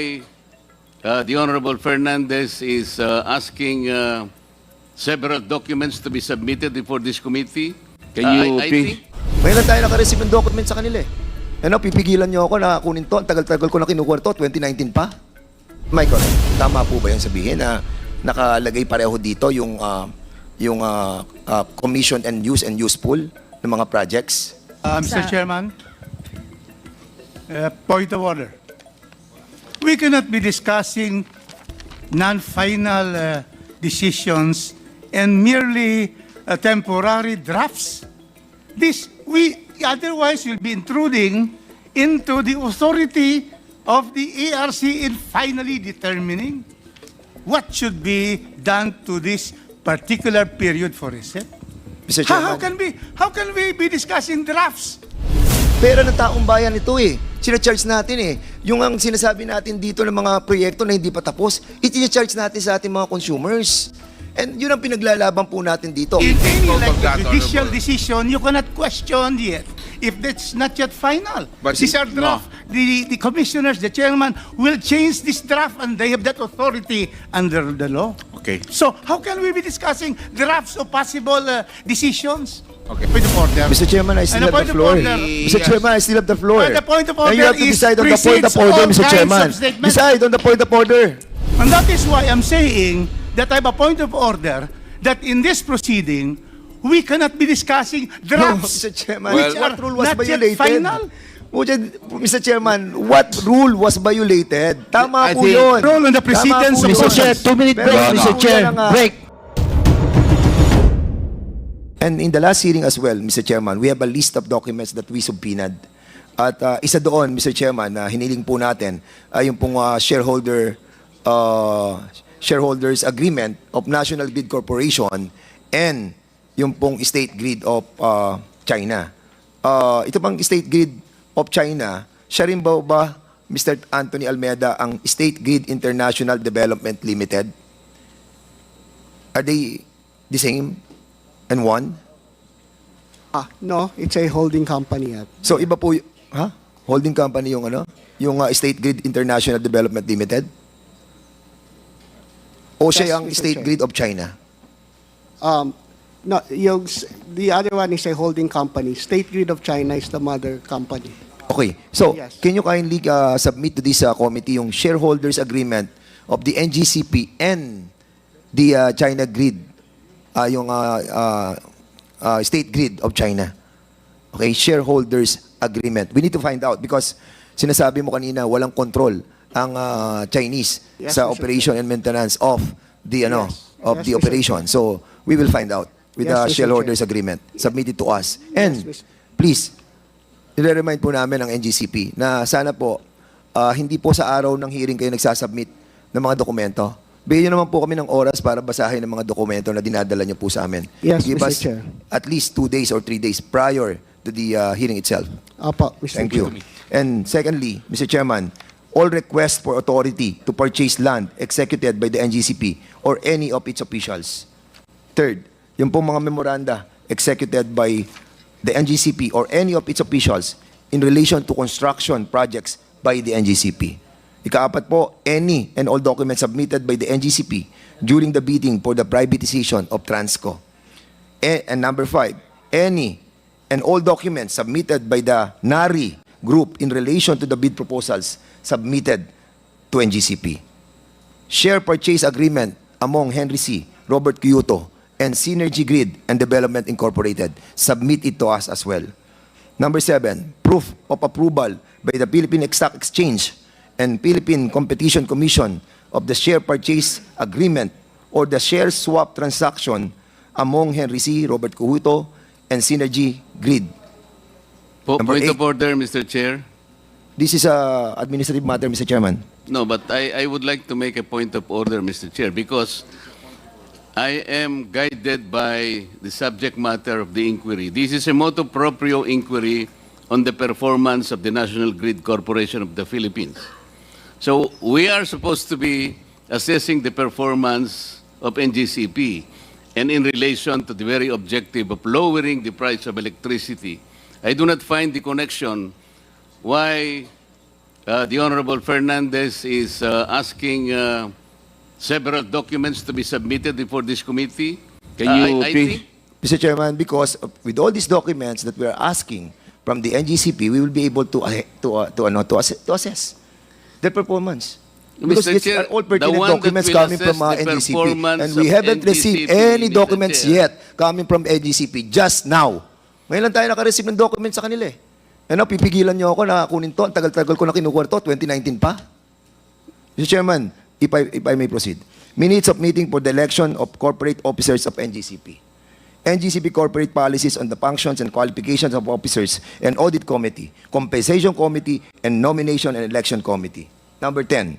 why uh, the Honorable Fernandez is uh, asking uh, several documents to be submitted before this committee. Can Uh, you I, I please- think lang tayo nakareceive ng document sa kanila eh. Ano, pipigilan niyo ako na kunin to. Ang tagal-tagal ko na kinukuha to, 2019 pa. Michael, tama po ba yung sabihin na nakalagay pareho dito yung ah, yung ah, ah, commission and use and useful ng mga projects? Uh, Mr. Chairman, uh, point of order. We cannot be discussing non-final uh, decisions and merely uh, temporary drafts. This, we otherwise will be intruding into the authority of the ARC in finally determining what should be done to this particular period for reset. Mr. How, how can we how can we be discussing drafts? Pera ng taong bayan ito eh. Sina-charge natin eh. Yung ang sinasabi natin dito ng mga proyekto na hindi pa tapos, iti-charge natin sa ating mga consumers. And yun ang pinaglalaban po natin dito. In any like that, a judicial Honorable. decision, you cannot question yet if that's not yet final. But These are draft. The, the commissioners, the chairman will change this draft and they have that authority under the law. Okay. So how can we be discussing drafts of possible uh, decisions? Okay. Point of order. Mr. Chairman, I still And a have point the of floor. order. Mr. Yes. Chairman, I still have the floor. But the point of And you have to is decide on the point of precedes order, all Mr. kinds Chairman. of statements. Decide on the point of order. And that is why I'm saying that I have a point of order that in this proceeding, we cannot be discussing No, drafts Mr. Chairman, which what are rule was not yet violated? final. Muja- Mr. Chairman, what rule was violated? Tama I po think- yun. Rule on the precedence Tama po of yun. Mr. Chair, two-minute break, Mr. Chair. Break. And in the last hearing as well, Mr. Chairman, we have a list of documents that we subpoenaed. At uh, isa doon, Mr. Chairman, na hiniling po natin ay yung pong uh, shareholder uh, shareholders agreement of National Grid Corporation and yung pong state grid of uh, China. Uh, ito pang state grid of China, siya rin ba ba, Mr. Anthony Almeida, ang State Grid International Development Limited? Are they the same and one? Ah, no, it's a holding company. At So iba po, y- ha? Holding company yung ano? Yung uh, State Grid International Development Limited? O siya Yes, ang Mr. State Chair. Grid of China? Um, no, yung, s- the other one is a holding company. State Grid of China is the mother company. Okay. So, Yes. can you kindly uh, submit to this uh, committee yung shareholders agreement of the NGCP and the uh, China Grid, uh, yung uh, uh, uh, State Grid of China? Okay, shareholders agreement. We need to find out because sinasabi mo kanina walang control ang uh, Chinese Yes, sa operation and maintenance of the ano Yes. of Yes, the operation. So, we will find out with Yes, the shareholders agreement. Submit it to us. And Yes, please nire-remind po namin ang NGCP na sana po ah, hindi po sa araw ng hearing kayo nagsasubmit ng mga dokumento. Bigyan niyo naman po kami ng oras para basahin ang mga dokumento na dinadala niyo po sa amin. Yes, Give Mr. us Chair. at least two days or three days prior to the ah, hearing itself. Apo, Mr. Thank Chair. you. And secondly, Mr. Chairman, all requests for authority to purchase land executed by the NGCP or any of its officials. Third, yung pong mga memoranda executed by the NGCP or any of its officials in relation to construction projects by the NGCP. Ikaapat po, any and all documents submitted by the NGCP during the bidding for the privatization of Transco. A- and number five, any and all documents submitted by the NARI group in relation to the bid proposals submitted to NGCP. Share purchase agreement among Henry C., Robert Kyoto, and Synergy Grid and Development Incorporated. Submit it to us as well. Number seven, proof of approval by the Philippine Stock Exchange and Philippine Competition Commission of the share purchase agreement or the share swap transaction among Henry C., Robert Kuhuto, and Synergy Grid. Po- Number point eight. of order, Mr. Chair. This is a administrative matter, Mr. Chairman. No, but I, I would like to make a point of order, Mr. Chair, because I am guided by the subject matter of the inquiry. This is a motu proprio inquiry on the performance of the National Grid Corporation of the Philippines. So we are supposed to be assessing the performance of NGCP and in relation to the very objective of lowering the price of electricity. I do not find the connection why uh, the Honorable Fernandez is uh, asking uh, several documents to be submitted before this committee. Can Uh, you I- I please- think- Mr. Chairman, because with all these documents that we are asking from the NGCP, we will be able to uh, to uh, to, ano, to, assess, to assess their performance. Because Mr. these Chair, are all pertinent documents coming from uh, performance And we haven't received NGCP, any Mr. documents Chair. yet coming from NGCP just now. Ngayon lang tayo nakareceive ng documents sa kanila eh. Ano, pipigilan niyo ako na kunin to. Ang tagal-tagal ko na kinukuha to. 2019 pa. Mr. Chairman, if I, if I may proceed. Minutes of meeting for the election of corporate officers of NGCP. NGCP corporate policies on the functions and qualifications of officers and audit committee, compensation committee, and nomination and election committee. Number 10,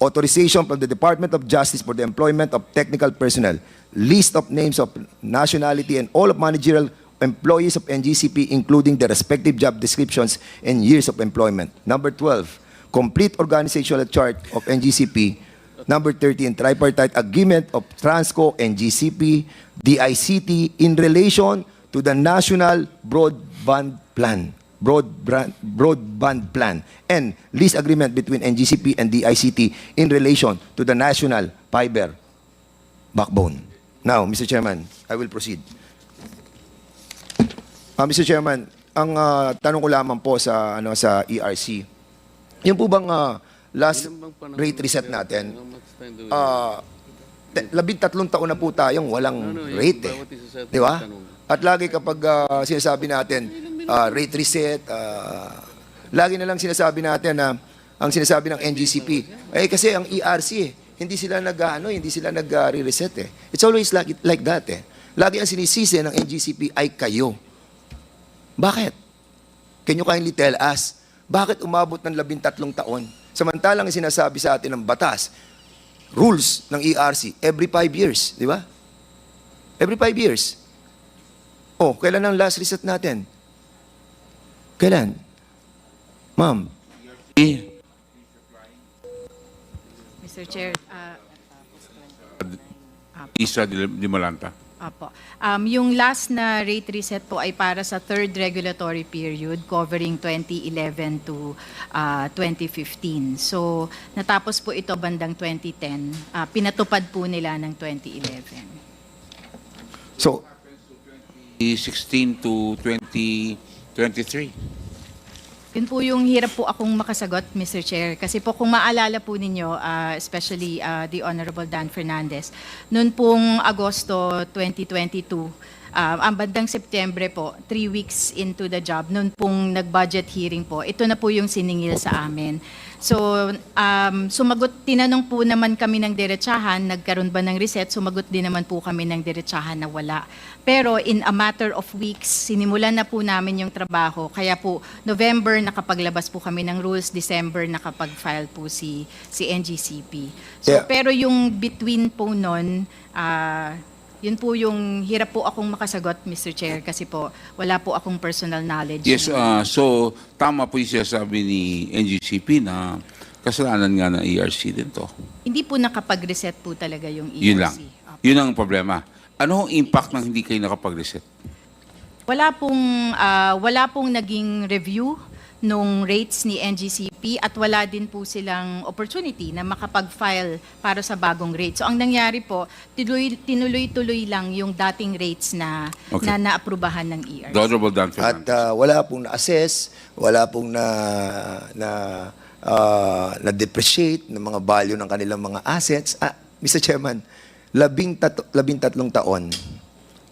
authorization from the Department of Justice for the employment of technical personnel, list of names of nationality and all of managerial employees of NGCP, including their respective job descriptions and years of employment. Number 12, complete organizational chart of NGCP. Number 13, tripartite agreement of Transco and GCP, DICT in relation to the National Broadband Plan. Broadband, broadband plan and lease agreement between NGCP and DICT in relation to the national fiber backbone. Now, Mr. Chairman, I will proceed. Ah, Mr. Chairman, ang ah, tanong ko lamang po sa ano sa ERC. Yung po bang ah, last rate reset natin, te- labing tatlong taon na po tayong walang rate eh. Di ba? At lagi kapag ah, sinasabi natin, ah, rate reset, ah, lagi na lang sinasabi natin na ang sinasabi ng NGCP, eh kasi ang ERC eh, hindi sila nag ano, hindi sila nag-reset eh. It's always like like that eh. Lagi ang sinisisi ng NGCP ay kayo. Bakit? Can you kindly tell us, bakit umabot ng labintatlong taon? Samantalang ang sinasabi sa atin ng batas, rules ng ERC, every five years, di ba? Every five years. Oh, kailan ang last reset natin? Kailan? Ma'am, Mr. Chair, ah, Isa de Malanta. Apo. Um, yung last na rate reset po ay para sa third regulatory period covering 2011 to ah, 2015. So, natapos po ito bandang 2010. Ah, pinatupad po nila ng 2011. so, 16 to 2023. Yun po yung hirap po akong makasagot, Mr. Chair. Kasi po kung maalala po ninyo, ah, especially ah, the Honorable Dan Fernandez, noon pong Agosto 2022, ah, ang bandang September po, three weeks into the job, noon pong nag-budget hearing po, ito na po yung siningil sa amin. So, um, sumagot, tinanong po naman kami ng diretsahan, nagkaroon ba ng reset, sumagot din naman po kami ng diretsahan na wala. Pero in a matter of weeks, sinimulan na po namin yung trabaho. Kaya po, November nakapaglabas po kami ng rules, December nakapag-file po si, si NGCP. So, Yeah. pero yung between po nun, ah, yun po yung hirap po akong makasagot, Mr. Chair, kasi po wala po akong personal knowledge. Yes, uh, so tama po yung sinasabi ni NGCP na kasalanan nga ng ERC din to. Hindi po nakapag-reset po talaga yung ERC. Yun lang. Opo. Yun ang problema. Ano ang impact ng hindi kayo nakapag-reset? Wala pong ah, wala pong naging review nung rates ni NGCP at wala din po silang opportunity na makapag-file para sa bagong rate. So ang nangyari po, tinuloy, tinuloy-tuloy lang yung dating rates na Okay. na naaprubahan ng ERC. The Honorable Dan at ah, wala pong na-assess, wala pong na, na, ah, na-depreciate ng mga value ng kanilang mga assets. Ah, Mr. Chairman, labing, tat- labing tatlong taon,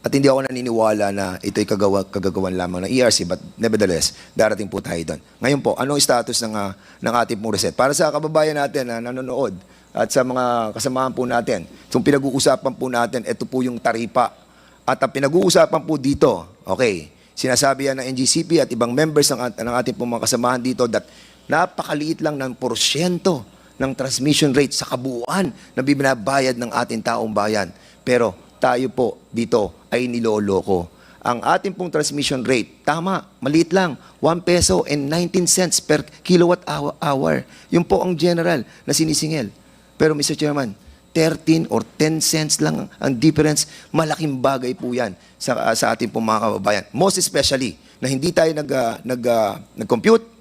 at hindi ako naniniwala na ito'y kagawa, kagagawan lamang ng ERC, but nevertheless, darating po tayo doon. Ngayon po, anong status ng, ah, ng ating pong reset? Para sa kababayan natin na nanonood at sa mga kasamahan po natin, itong pinag-uusapan po natin, ito po yung taripa. At ang pinag-uusapan po dito, okay, sinasabi yan ng NGCP at ibang members ng, ng ating pong mga kasamahan dito that napakaliit lang ng porsyento ng transmission rate sa kabuuan na binabayad ng ating taong bayan. Pero tayo po dito ay niloloko. Ang ating pong transmission rate, tama, maliit lang, 1 peso and 19 cents per kilowatt hour. Yun po ang general na sinisingil. Pero Mr. Chairman, 13 or 10 cents lang ang difference. Malaking bagay po yan sa, sa ating pong mga kababayan. Most especially na hindi tayo nag, ah, nag, ah, nag-compute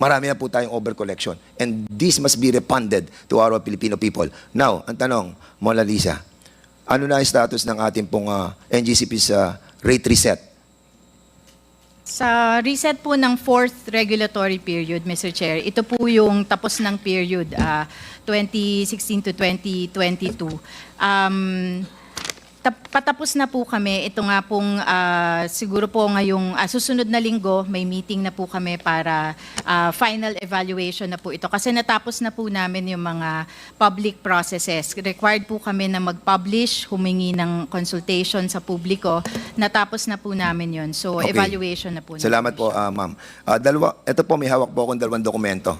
Marami na po tayong overcollection. And this must be refunded to our Filipino people. Now, ang tanong, Mona Lisa, ano na status ng ating pong ah, NGCP sa rate reset? Sa reset po ng fourth regulatory period, Mr. Chair, ito po yung tapos ng period, ah, 2016 to 2022. Um, patapos na po kami. Ito nga pong ah, siguro po ngayong ah, susunod na linggo, may meeting na po kami para ah, final evaluation na po ito. Kasi natapos na po namin yung mga public processes. Required po kami na mag-publish, humingi ng consultation sa publiko. Natapos na po namin yon So, Okay. evaluation na po. Salamat po, ah, ma'am. Ah, dalawa, ito po, may hawak po akong dalawang dokumento.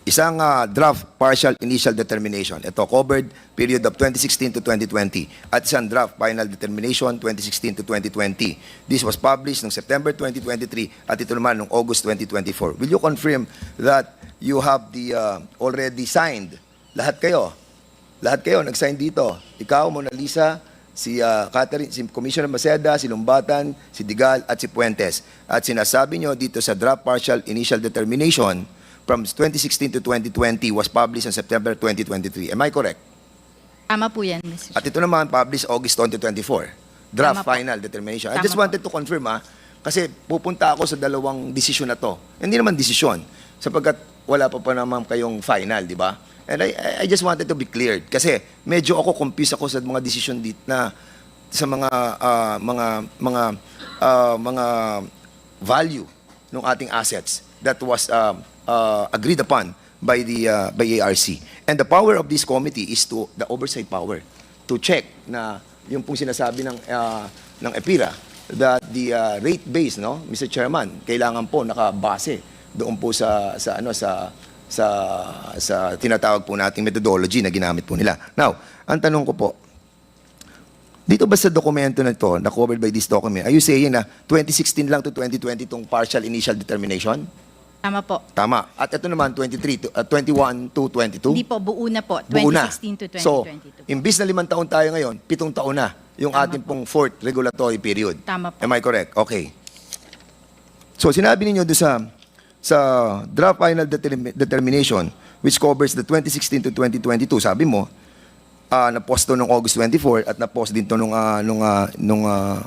Isang ah, draft partial initial determination. Ito, covered period of 2016 to 2020. At isang draft final determination 2016 to 2020. This was published noong September 2023 at ito naman noong August 2024. Will you confirm that you have the ah, already signed? Lahat kayo. Lahat kayo nag-sign dito. Ikaw, Mona Lisa, si ah, Catherine, si Commissioner Maceda, si Lumbatan, si Digal at si Puentes. At sinasabi nyo dito sa draft partial initial determination from 2016 to 2020 was published on September 2023. Am I correct? Tama po yan, Mr. At ito naman published August 2024. Draft Tama po. final determination. I Tama just po. wanted to confirm ha, kasi pupunta ako sa dalawang desisyon na to. Hindi naman desisyon, sapagkat wala pa pa naman kayong final, di ba? And I, I- I just wanted to be cleared kasi medyo ako confused ako sa mga desisyon dito na sa mga ah, mga mga ah, mga value ng ating assets that was uh, uh, agreed upon by the uh, by ARC. And the power of this committee is to the oversight power to check na yung pong sinasabi ng uh, ng EPIRA that the uh, rate base no Mr. Chairman kailangan po nakabase doon po sa sa ano sa sa sa tinatawag po nating methodology na ginamit po nila. Now, ang tanong ko po, dito ba sa dokumento na ito, na covered by this document, are you saying na 2016 lang to 2020 itong partial initial determination? Tama po. Tama. At ito naman, 23 to, uh, 21 to 22? Hindi po, buo na po. Buo na. 2016 to 2022. So, imbis na limang taon tayo ngayon, pitong taon na yung Tama ating po. pong fourth regulatory period. Tama po. Am I correct? Okay. So, sinabi ninyo doon sa sa draft final determi- determination which covers the 2016 to 2022, sabi mo, ah na-post to noong August 24 at na-post din to nung ah, nung ah, nung ah,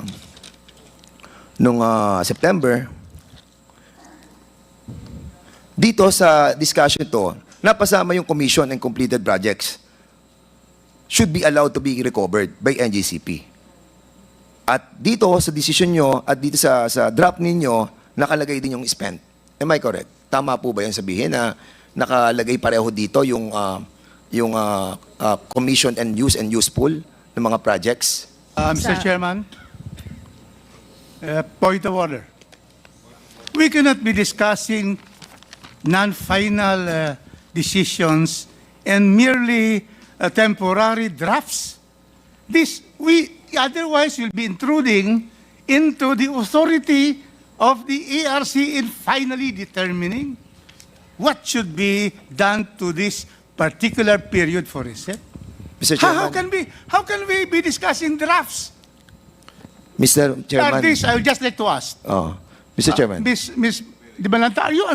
nung ah, September. Dito sa discussion to, napasama yung commission and completed projects should be allowed to be recovered by NGCP. At dito sa decision nyo at dito sa, sa draft ninyo, nakalagay din yung spent. Am I correct? Tama po ba yung sabihin na nakalagay pareho dito yung ah, yung ah, ah, commission and use and useful ng mga projects? Uh, Mr. Chairman, uh, point of order. We cannot be discussing non-final uh, decisions and merely uh, temporary drafts. This, we otherwise will be intruding into the authority of the ARC in finally determining what should be done to this particular period for reset. Mr. Chairman, how can we how can we be discussing drafts? Mr. At Chairman, this, I would just like to ask. oh, Mr. uh, Chairman, Miss Miss Di Balanta, are you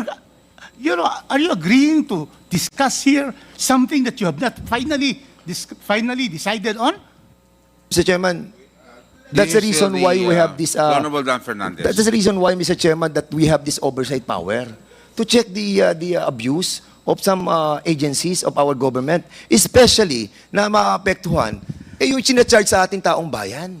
you know are you agreeing to discuss here something that you have not finally dis- finally decided on? Mr. Chairman, that's the reason the, why we uh, have this. Uh, Honorable Dan Fernandez. That is the reason why, Mr. Chairman, that we have this oversight power to check the uh, the uh, abuse of some uh, agencies of our government, especially na maapektuhan eh yung sinacharge sa ating taong bayan.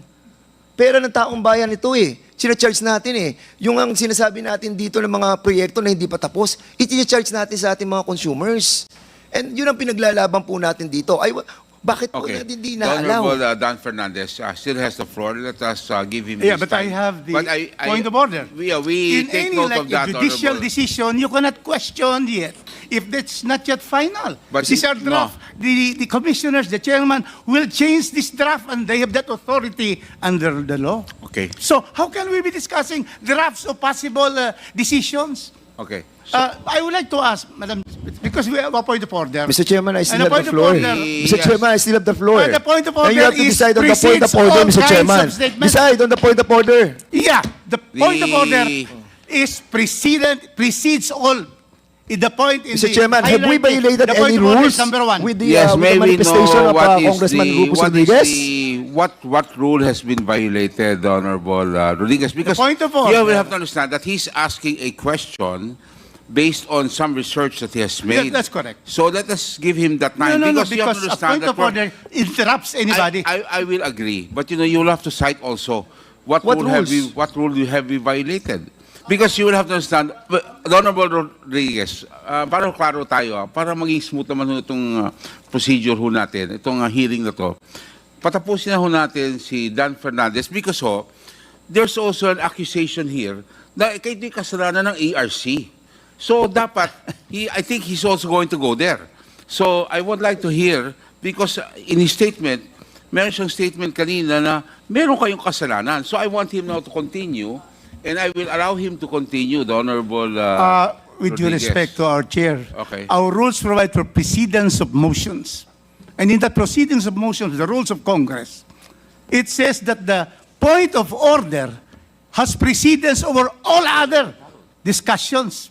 Pera ng taong bayan ito eh. Sinacharge natin eh. Yung ang sinasabi natin dito ng mga proyekto na hindi pa tapos, itinacharge natin sa ating mga consumers. And yun ang pinaglalaban po natin dito. Wa- bakit po Okay. natin hindi The Honorable uh, Dan Fernandez uh, still has the floor. Let us uh, give him Yeah, his but I time. have the But I- I- point of order. We, uh, we In take any note like of that, judicial Honorable. decision, you cannot question yet if that's not yet final. But These it- are draft. The, the commissioners, the chairman will change this draft and they have that authority under the law. Okay, So how can we be discussing drafts of possible uh, decisions? Okay. Uh, I would like to ask, Madam, because we have a point of order. Mr. Chairman, I still And a have the of floor. order- Mr. Yes. Chairman, I still have the floor. The point of order you have to is decide on the point of precedes order, all Mr. kinds Chairman. of statements. Decide on the point of order. Yeah, the point of The- order is preceded, precedes all the point in Mr. the Chairman, have we highlighted- violated the point any of order rules Number one. with the, yes, uh, with may the we manifestation know of what uh, is Congressman the, Rufus what is Rodriguez? the, what, what rule has been violated, Honorable uh, Rodriguez? Because point of here we order- have to understand that he's asking a question based on some research that he has made. that's correct. So let us give him that No, time. no, no, because you have to because a understand point of order interrupts anybody. I, I, I will agree, but you know, you will have to cite also what, What rule have we, what rule you have we violated. Because you will have to understand, but, Honorable Rodriguez, uh, para klaro tayo, ah, para maging smooth naman itong uh, procedure ho natin, itong uh, hearing na to, patapusin na ho natin si Dan Fernandez because ho, there's also an accusation here na kayo ito'y kasalanan ng ARC. So dapat, he, I think he's also going to go there. So I would like to hear, because in his statement, meron siyang statement kanina na meron kayong kasalanan. So I want him now to continue, and I will allow him to continue, the Honorable uh, Uh, with due respect to our chair, Okay. our rules provide for precedence of motions. And in the proceedings of motions, the rules of Congress, it says that the point of order has precedence over all other discussions.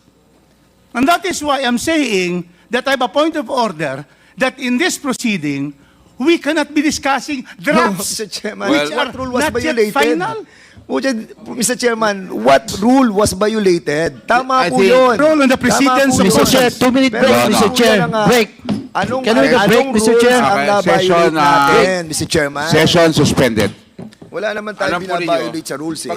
And that is why I'm saying that I have a point of order that in this proceeding, we cannot be discussing No, drafts. Mr. Chairman, which what are rule was not yet violated? final. Would- Mr. Chairman, what rule was violated? Tama I po think- yun. Rule on the precedence of. Mr. Chair, two-minute break, Mr. Chair. Break. Anong, Can we a break, anong Mr. rules Chair? ang Okay, na-violate session, ah, natin, Mr. Chairman? Session suspended. Wala naman tayo Alam binabiolate sa rules eh.